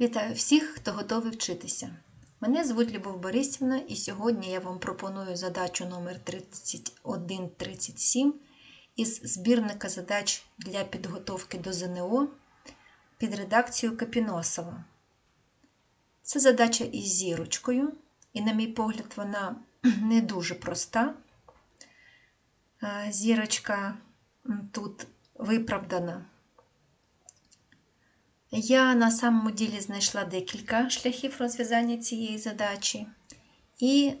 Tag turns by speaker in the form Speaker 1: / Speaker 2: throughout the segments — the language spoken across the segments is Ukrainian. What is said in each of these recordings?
Speaker 1: Вітаю всіх, хто готовий вчитися. Мене звуть Любов Борисівна, і сьогодні я вам пропоную задачу номер 3137 із збірника задач для підготовки до ЗНО під редакцією Капіносова. Це задача із зірочкою, і, на мій погляд, вона не дуже проста. Е, Зірочка тут виправдана. Я на самому ділі знайшла декілька шляхів розв'язання цієї задачі і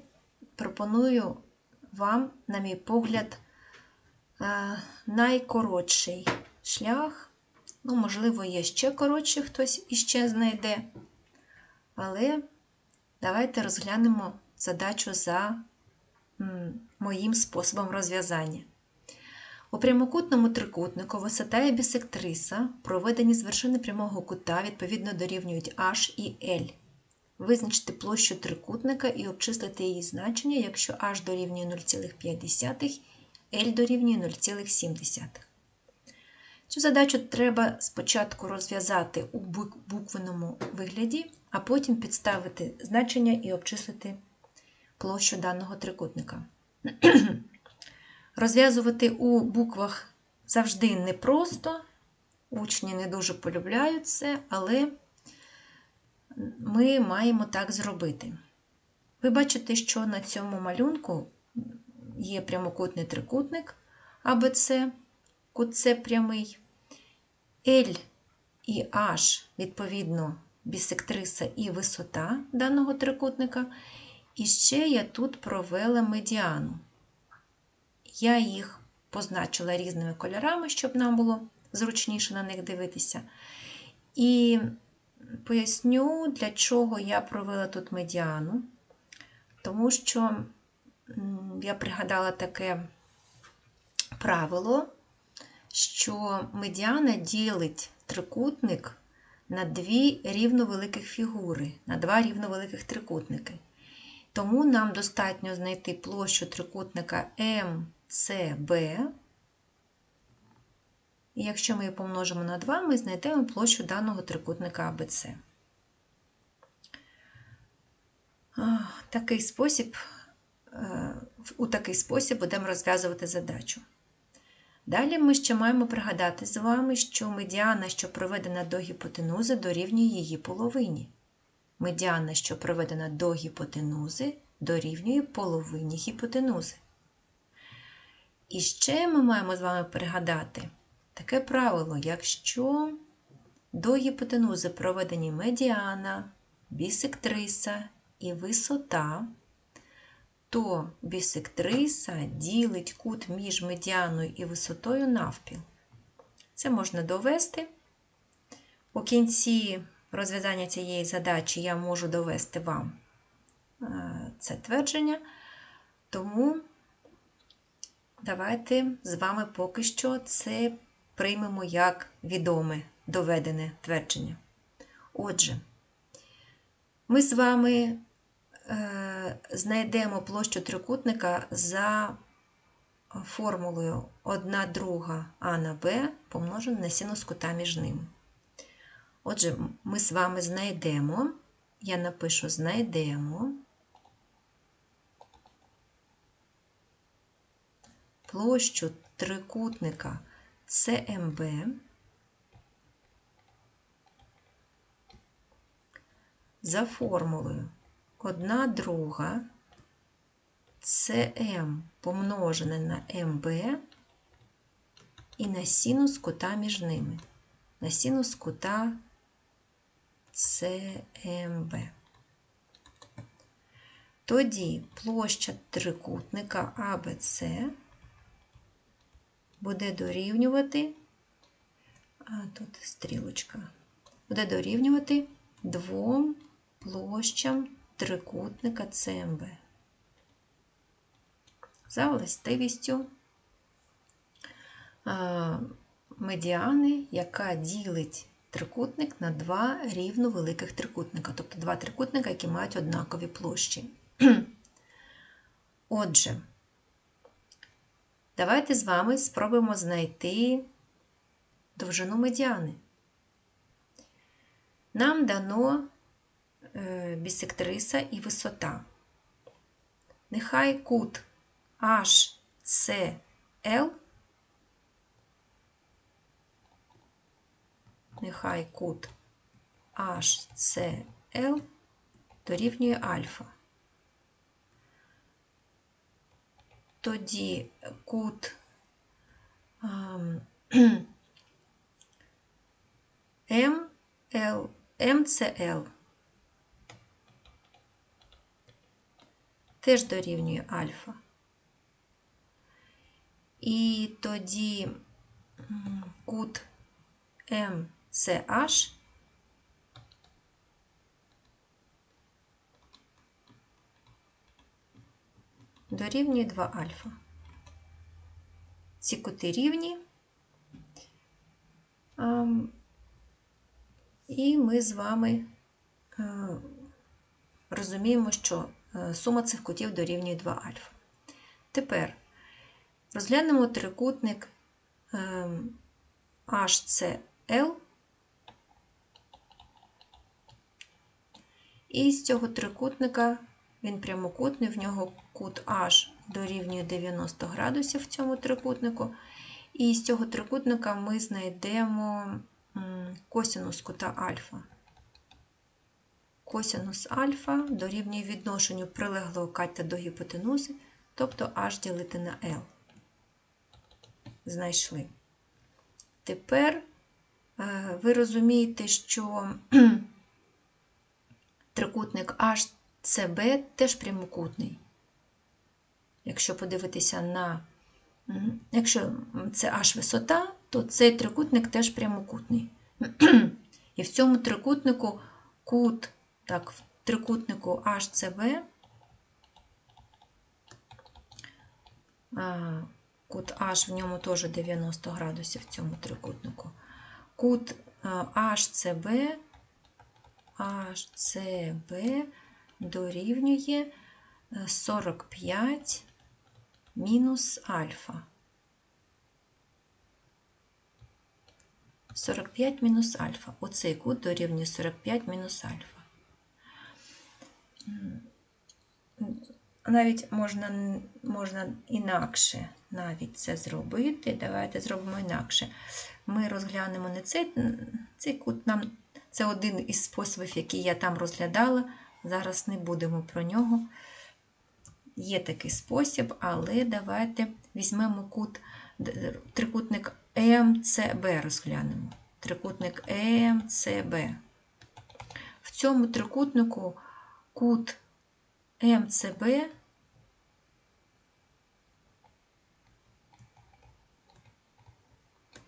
Speaker 1: пропоную вам, на мій погляд, е, найкоротший шлях. Ну, можливо, є ще коротший, хтось іще знайде. Але давайте розглянемо задачу за моїм способом розв'язання. У прямокутному трикутнику висота і бісектриса, проведені з вершини прямого кута, відповідно дорівнюють H і L. Визначте площу трикутника і обчислити її значення, якщо H дорівнює 0,5, L дорівнює 0,7. Цю задачу треба спочатку розв'язати у буквеному вигляді, а потім підставити значення і обчислити площу даного трикутника. Розв'язувати у буквах завжди непросто, учні не дуже полюбляють це, але ми маємо так зробити. Ви бачите, що на цьому малюнку є прямокутний трикутник АБЦ, кут С прямий, L і H, відповідно, бісектриса і висота даного трикутника. І ще я тут провела медіану. Я їх позначила різними кольорами, щоб нам було зручніше на них дивитися. І поясню, для чого я провела тут медіану, тому що я пригадала таке правило, що медіана ділить трикутник на дві рівновеликих фігури, на два рівновеликих трикутники. Тому нам достатньо знайти площу трикутника МЦБ. І якщо ми її помножимо на 2, ми знайдемо площу даного трикутника АБЦ. Такий спосіб, у такий спосіб будемо розв'язувати задачу. Далі ми ще маємо пригадати з вами, що медіана, що проведена до гіпотенузи, дорівнює її половині. Медіана, що проведена до гіпотенузи, дорівнює половині гіпотенузи. І ще ми маємо з вами пригадати таке правило, якщо до гіпотенузи проведені медіана, бісектриса і висота, то бісектриса ділить кут між медіаною і висотою навпіл. Це можна довести. У кінці розв'язання цієї задачі я можу довести вам це твердження, тому давайте з вами поки що це приймемо як відоме доведене твердження. Отже, ми з вами е, знайдемо площу трикутника за формулою 1 друга А на Б помножена на синус кута між ними. Отже, ми з вами знайдемо, я напишу знайдемо площу трикутника СМБ за формулою 1 друга СМ помножене на МБ і на синус кута між ними, на синус кута СМБ. Тоді площа трикутника АБЦ буде дорівнювати, а тут стрілочка, буде дорівнювати двом площам трикутника ЦМБ. За властивістю медіани, яка ділить трикутник на два рівно великих трикутника, тобто два трикутника, які мають однакові площі. Отже, давайте з вами спробуємо знайти довжину медіани. нам дано е, бісектриса і висота. Нехай кут HCL, нехай кут HCL дорівнює альфа. Тоді кут ем, ML, MCL теж дорівнює альфа. І тоді кут MCH дорівнює 2 альфа. Ці кути рівні. І ми з вами е, розуміємо, що е, сума цих кутів дорівнює 2 альфа. Тепер розглянемо трикутник ем, HCL. І з цього трикутника він прямокутний, в нього кут H дорівнює 90 градусів в цьому трикутнику. І з цього трикутника ми знайдемо косинус кута альфа. Косинус альфа дорівнює відношенню прилеглого катета до гіпотенузи, тобто h ділити на L. Знайшли. Тепер е, ви розумієте, що трикутник HCB теж прямокутний. Якщо подивитися на, якщо це H висота, то цей трикутник теж прямокутний. І в цьому трикутнику кут, так, в трикутнику HCB, кут H в ньому теж 90 градусів в цьому трикутнику. Кут HCB, HCB дорівнює е, 45 мінус альфа. 45 мінус альфа. Оцей кут дорівнює 45 мінус альфа. Навіть можна, можна інакше навіть це зробити. Давайте зробимо інакше. Ми розглянемо не цей, цей кут нам. Це один із способів, який я там розглядала. Зараз не будемо про нього. Є такий спосіб, але давайте візьмемо кут, трикутник МЦБ розглянемо. Трикутник МЦБ. В цьому трикутнику кут МЦБ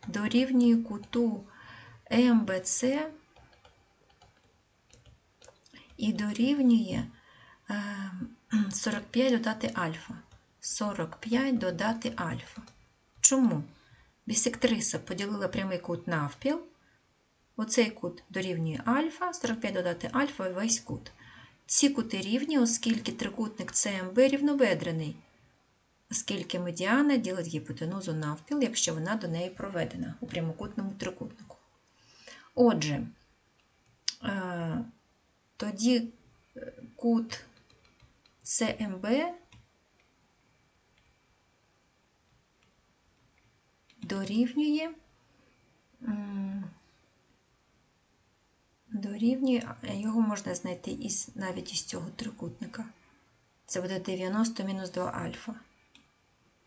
Speaker 1: дорівнює куту МБЦ і дорівнює е, 45 додати альфа. 45 додати альфа. Чому? Бісектриса поділила прямий кут навпіл. Оцей кут дорівнює альфа, 45 додати альфа і весь кут. Ці кути рівні, оскільки трикутник ЦМБ рівнобедрений, оскільки медіана ділить гіпотенузу навпіл, якщо вона до неї проведена у прямокутному трикутнику. Отже, е, тоді е, кут ЦМБ дорівнює дорівнює, його можна знайти із, навіть із цього трикутника. Це буде 90 мінус 2 альфа.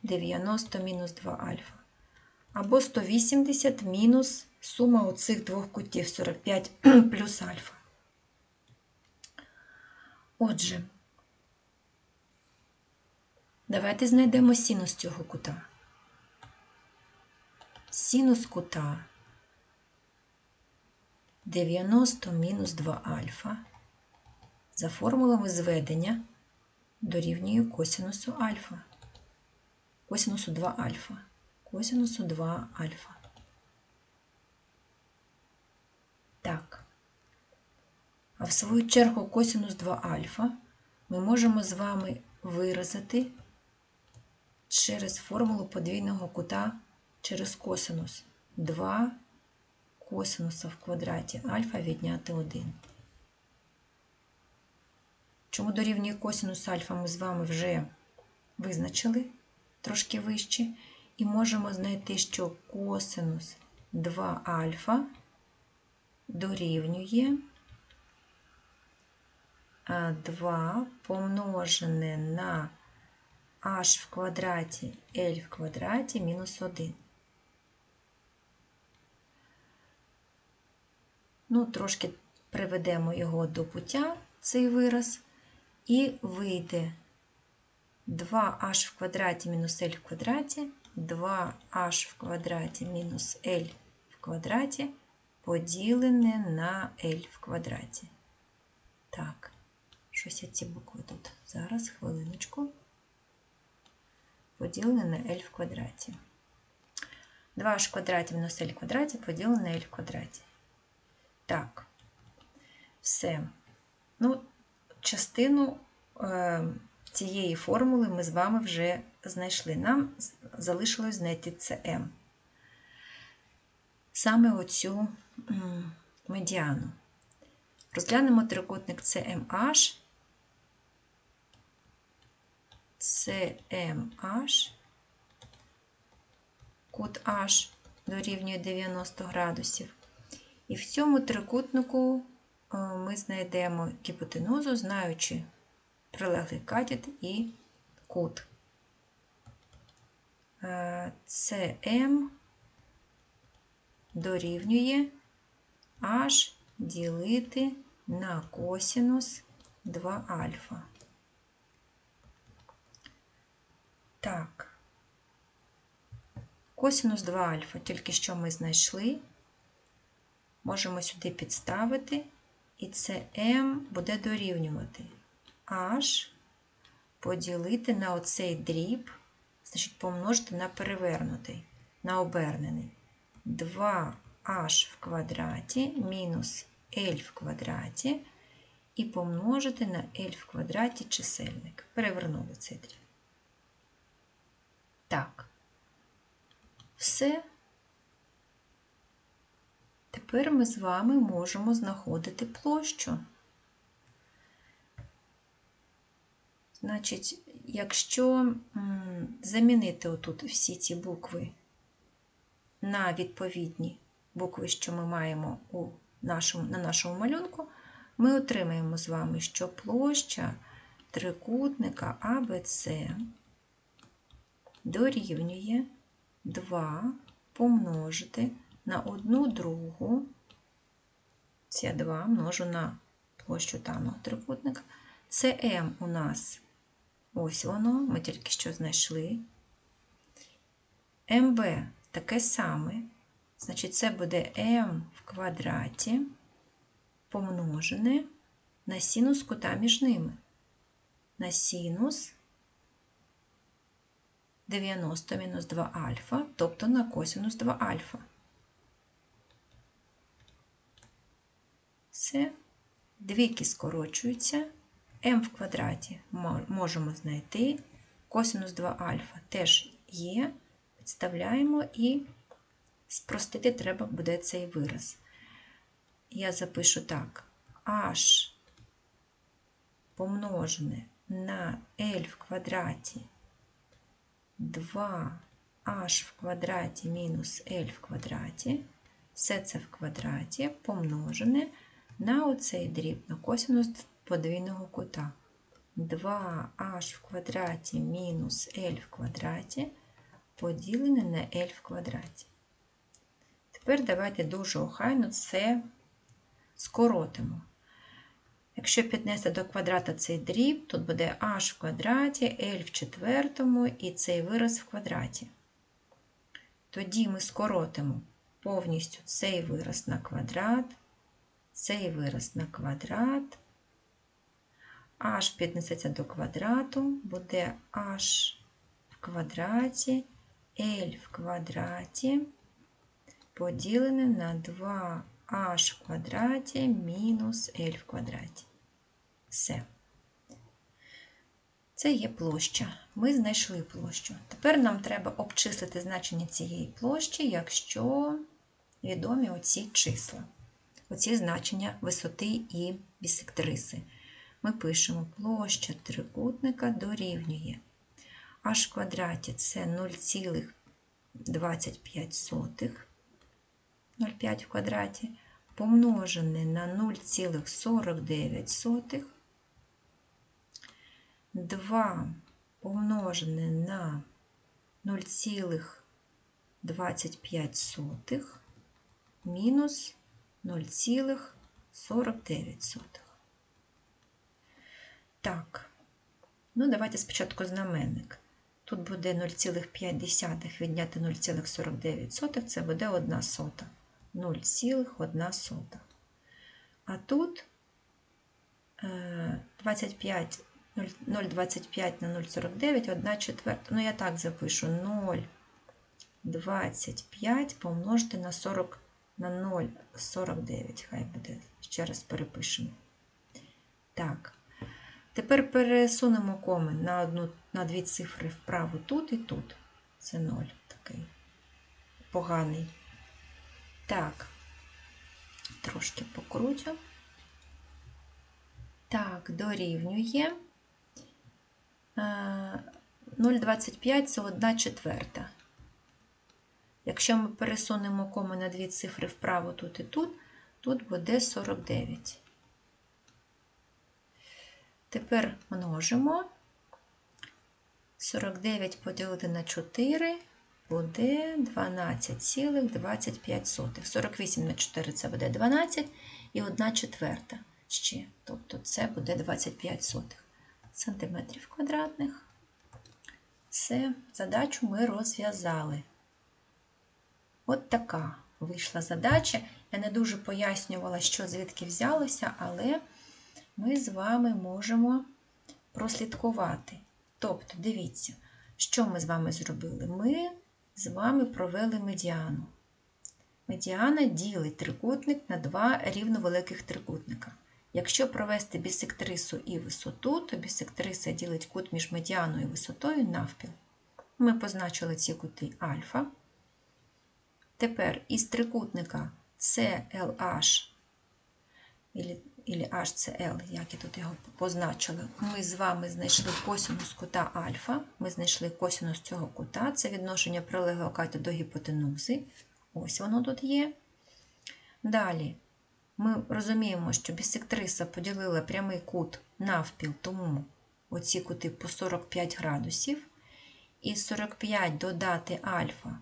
Speaker 1: 90 мінус 2 альфа. Або 180 мінус сума оцих двох кутів 45 плюс альфа. Отже, давайте знайдемо синус цього кута. Синус кута 90 мінус 2 альфа за формулами зведення дорівнює косинусу альфа. Косинусу 2 альфа. Косинусу 2 альфа. Так. А в свою чергу косинус 2 альфа ми можемо з вами виразити через формулу подвійного кута через косинус 2 косинуса в квадраті альфа відняти 1. Чому дорівнює косинус альфа ми з вами вже визначили трошки вище. І можемо знайти, що косинус 2 альфа дорівнює 2 помножене на h в квадраті L в квадраті мінус 1. Ну, трошки приведемо його до пуття, цей вираз, і вийде 2h в квадраті мінус L в квадраті, 2h в квадраті мінус L в квадраті поділене на L в квадраті. Так, щось ці букви тут. Зараз, хвилиночку. Поділене на L в квадраті. 2h в квадраті мінус L в квадраті поділене на L в квадраті. Так, все. Ну, частину е, цієї формули ми з вами вже знайшли. Нам залишилось знайти CM. Саме оцю медіану. Розглянемо трикутник CMH. CMH. Кут H дорівнює 90 градусів. І в цьому трикутнику е, ми знайдемо гіпотенузу, знаючи прилеглий катет і кут. CM дорівнює H ділити на косінус 2 альфа. Так, косінус 2 альфа, тільки що ми знайшли. Можемо сюди підставити, і це m буде дорівнювати h поділити на оцей дріб, значить помножити на перевернутий, на обернений. 2h в квадраті мінус L в квадраті і помножити на L в квадраті чисельник. Перевернули цей дріб. Так, все. Тепер ми з вами можемо знаходити площу. Значить, якщо замінити отут всі ці букви на відповідні букви, що ми маємо у нашому, на нашому малюнку, ми отримаємо з вами, що площа трикутника АБЦ дорівнює 2 помножити на одну другу, це 2 множу на площу даного трикутника. Це М у нас, ось воно, ми тільки що знайшли. МБ таке саме, значить, це буде М в квадраті помножене на синус кута між ними. На синус 90 мінус 2 альфа, тобто на косинус 2 альфа. Все. Двійки скорочуються. М в квадраті можемо знайти. Косинус 2 альфа теж є. Підставляємо і спростити треба буде цей вираз. Я запишу так: h помножене на L в квадраті 2h в квадраті мінус L в квадраті. Все це в квадраті помножене на оцей дріб, на косинус подвійного кута. 2h в квадраті мінус L в квадраті поділене на L в квадраті. Тепер давайте дуже охайно це скоротимо. Якщо піднести до квадрата цей дріб, тут буде h в квадраті, L в четвертому і цей вираз в квадраті. Тоді ми скоротимо повністю цей вираз на квадрат, цей вираз на квадрат, h піднесеться до квадрату, буде h в квадраті, L в квадраті поділене на 2h в квадраті мінус L в квадраті. Все. Це є площа. Ми знайшли площу. Тепер нам треба обчислити значення цієї площі, якщо відомі оці числа, оці значення висоти і бісектриси. Ми пишемо площа трикутника дорівнює h в квадраті це 0,25 0,5 в квадраті помножене на 0,49, 2 помножене на 0,25 мінус 0,49. Так, ну давайте спочатку знаменник. Тут буде 0,5 відняти 0,49, це буде 1 сота. 0,1 сота. А тут 25, 0,25 на 0,49, 1 четверта. Ну, я так запишу 0,25 помножити на 40 на 0,49. Хай буде. Ще раз перепишемо. Так. Тепер пересунемо комен на одну, на дві цифри вправо тут і тут. Це 0 такий поганий. Так, трошки покрутю. Так, дорівнює 0,25 це 1 четверта. Якщо ми пересунемо коми на дві цифри вправо тут і тут, тут буде 49. Тепер множимо. 49 поділити на 4 буде 12,25. 48 на 4 це буде 12 і 1 четверта ще. Тобто це буде 25 сотих сантиметрів квадратних. Все, задачу ми розв'язали. От така вийшла задача. Я не дуже пояснювала, що звідки взялося, але ми з вами можемо прослідкувати. Тобто, дивіться, що ми з вами зробили? Ми з вами провели медіану. Медіана ділить трикутник на два рівновеликих трикутника. Якщо провести бісектрису і висоту, то бісектриса ділить кут між медіаною і висотою навпіл. Ми позначили ці кути альфа. Тепер із трикутника CLH Ілі HCl, як я тут його позначила, ми з вами знайшли косинус кута альфа. Ми знайшли косинус цього кута, це відношення прилеглого ката до гіпотенузи. Ось воно тут є. Далі ми розуміємо, що бісектриса поділила прямий кут навпіл, тому оці кути по 45 градусів. І 45 додати альфа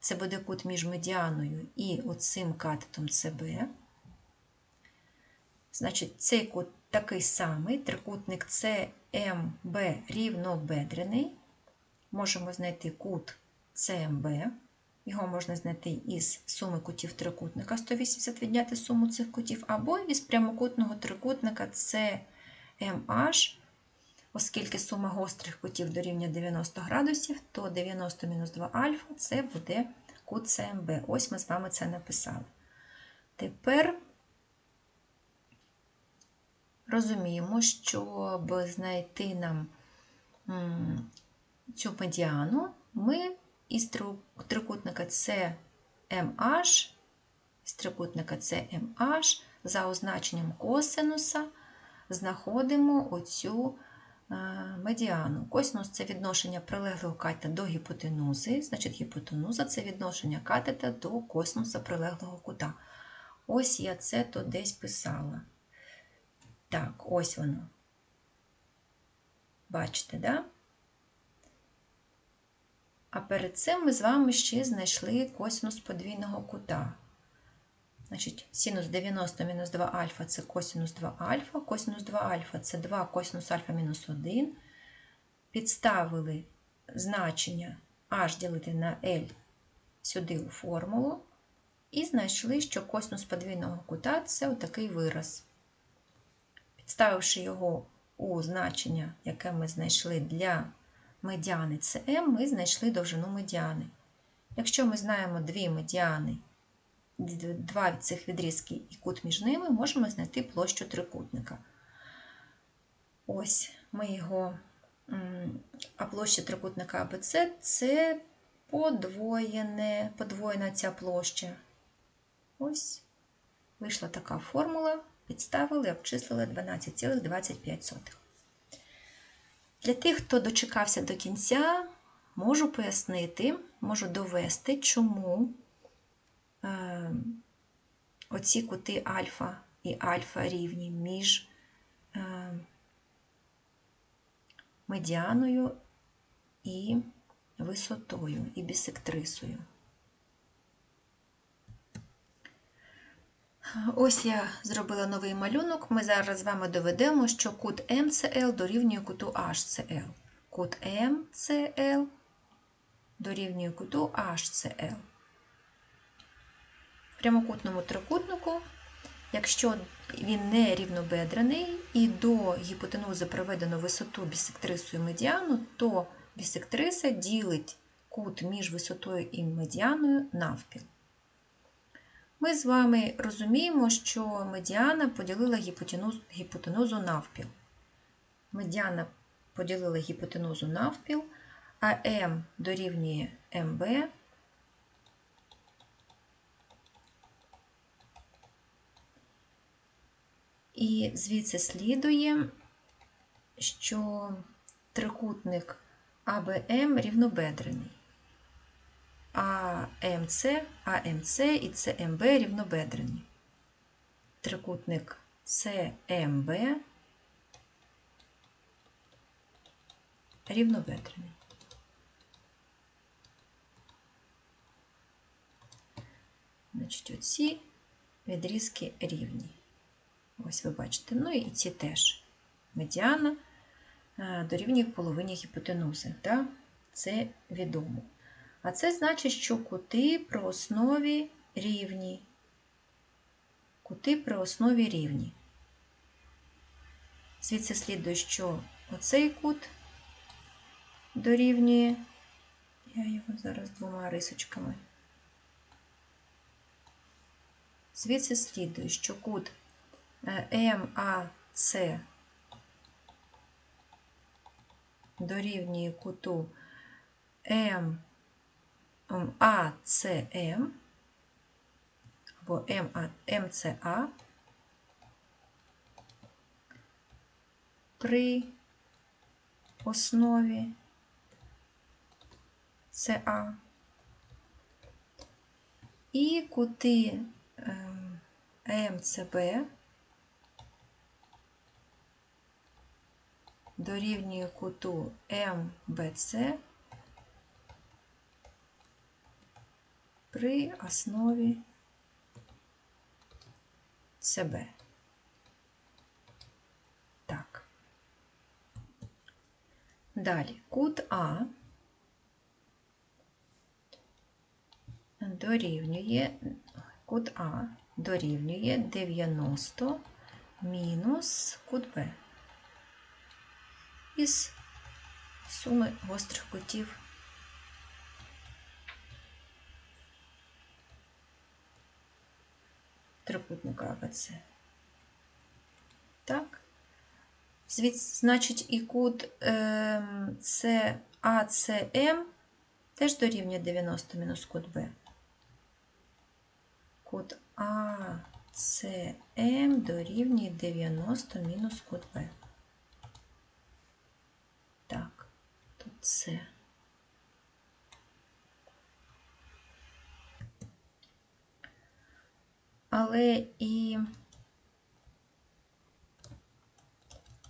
Speaker 1: це буде кут між медіаною і оцим катетом СБ. Значить, цей кут такий самий, трикутник ЦМБ рівнобедрений. Можемо знайти кут ЦМБ. Його можна знайти із суми кутів трикутника 180 відняти суму цих кутів, або із прямокутного трикутника CMH, оскільки сума гострих кутів дорівнює 90 градусів, то 90 мінус 2 альфа це буде кут ЦМБ. Ось ми з вами це написали. Тепер розуміємо, щоб знайти нам цю медіану, ми із трикутника CMH, з трикутника CMH за означенням косинуса знаходимо оцю е, медіану. Косинус це відношення прилеглого катета до гіпотенузи, значить гіпотенуза це відношення катета до косинуса прилеглого кута. Ось я це то десь писала. Так, ось воно. Бачите, да? А перед цим ми з вами ще знайшли косинус подвійного кута. Значить, синус 90 мінус 2 альфа це косинус 2 альфа, косинус 2 альфа це 2 косинус альфа мінус 1. Підставили значення h ділити на L сюди у формулу. І знайшли, що косинус подвійного кута це отакий вираз. Підставивши його у значення, яке ми знайшли для медіани CM, ми знайшли довжину медіани. Якщо ми знаємо дві медіани, два цих відрізків і кут між ними, можемо знайти площу трикутника. Ось ми його, а площа трикутника АБЦ це подвоєне, подвоєна ця площа. Ось вийшла така формула, підставили, обчислили 12,25. Для тих, хто дочекався до кінця, можу пояснити, можу довести, чому е, оці кути альфа і альфа рівні між е, медіаною і висотою і бісектрисою. Ось я зробила новий малюнок. Ми зараз з вами доведемо, що кут МЦЛ дорівнює куту HCL. Кут МЦЛ дорівнює куту HCL. В прямокутному трикутнику, якщо він не рівнобедрений і до гіпотенузи проведено висоту бісектрису і медіану, то бісектриса ділить кут між висотою і медіаною навпіл. Ми з вами розуміємо, що медіана поділила гіпотенузу, гіпотенузу навпіл. Медіана поділила гіпотенузу навпіл, а М дорівнює МБ. І звідси слідує, що трикутник АБМ рівнобедрений. АМЦ, АМЦ і ЦМБ рівнобедрені. Трикутник ЦМБ рівнобедрений. Значить, оці відрізки рівні. Ось ви бачите. Ну і ці теж медіана е, дорівнює половині гіпотенузи. Так? Це відомо. А це значить, що кути при основі рівні. Кути при основі рівні. Звідси слідує, що оцей кут дорівнює, я його зараз двома рисочками. Звідси слідує, що кут МАЦ дорівнює куту М АЦМ або МЦА при основі СА і кути МЦБ дорівнює куту МБЦ при основі себе. Так. Далі кут А дорівнює кут А дорівнює 90 мінус кут Б із суми гострих кутів трикутника АБЦ. Так. Значить, і кут ем, АЦМ теж дорівнює 90 мінус кут Б. Кут АЦМ дорівнює 90 мінус кут Б. Так, тут С. але і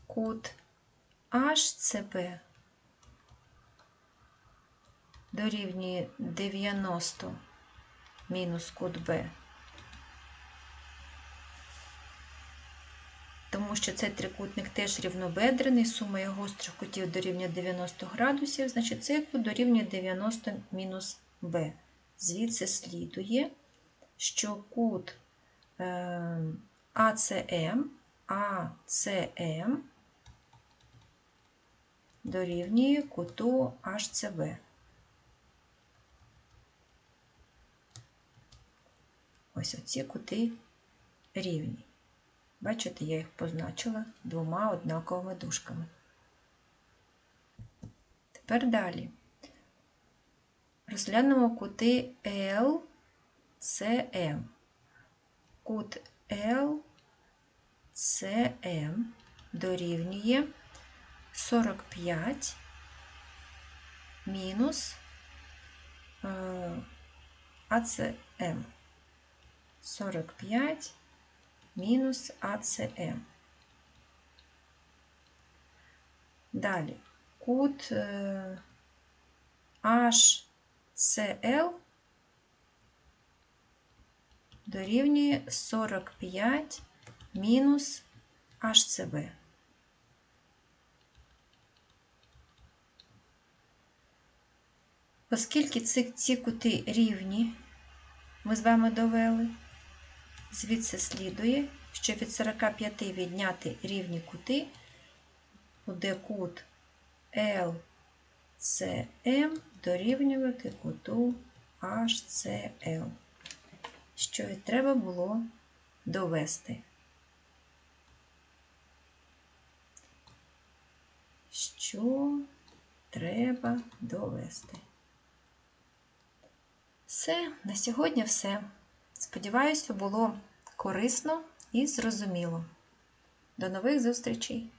Speaker 1: кут HCB дорівнює 90 мінус кут B. Тому що цей трикутник теж рівнобедрений, сума його гострих кутів дорівнює 90 градусів, значить цей кут дорівнює 90 мінус b. Звідси слідує, що кут АЦМ, АЦМ дорівнює куту HCB. Ось оці кути рівні. Бачите, я їх позначила двома однаковими дужками. Тепер далі розглянемо кути LCM. Кут LCM дорівнює 45 мінус е, АЦМ. 45 мінус АЦМ. Далі кут е, HCL дорівнює 45 мінус HCB. Оскільки ці, ці кути рівні, ми з вами довели, звідси слідує, що від 45 відняти рівні кути буде кут LCM дорівнювати куту HCL, що і треба було довести. Що треба довести? Все, на сьогодні все. Сподіваюся, було корисно і зрозуміло. До нових зустрічей!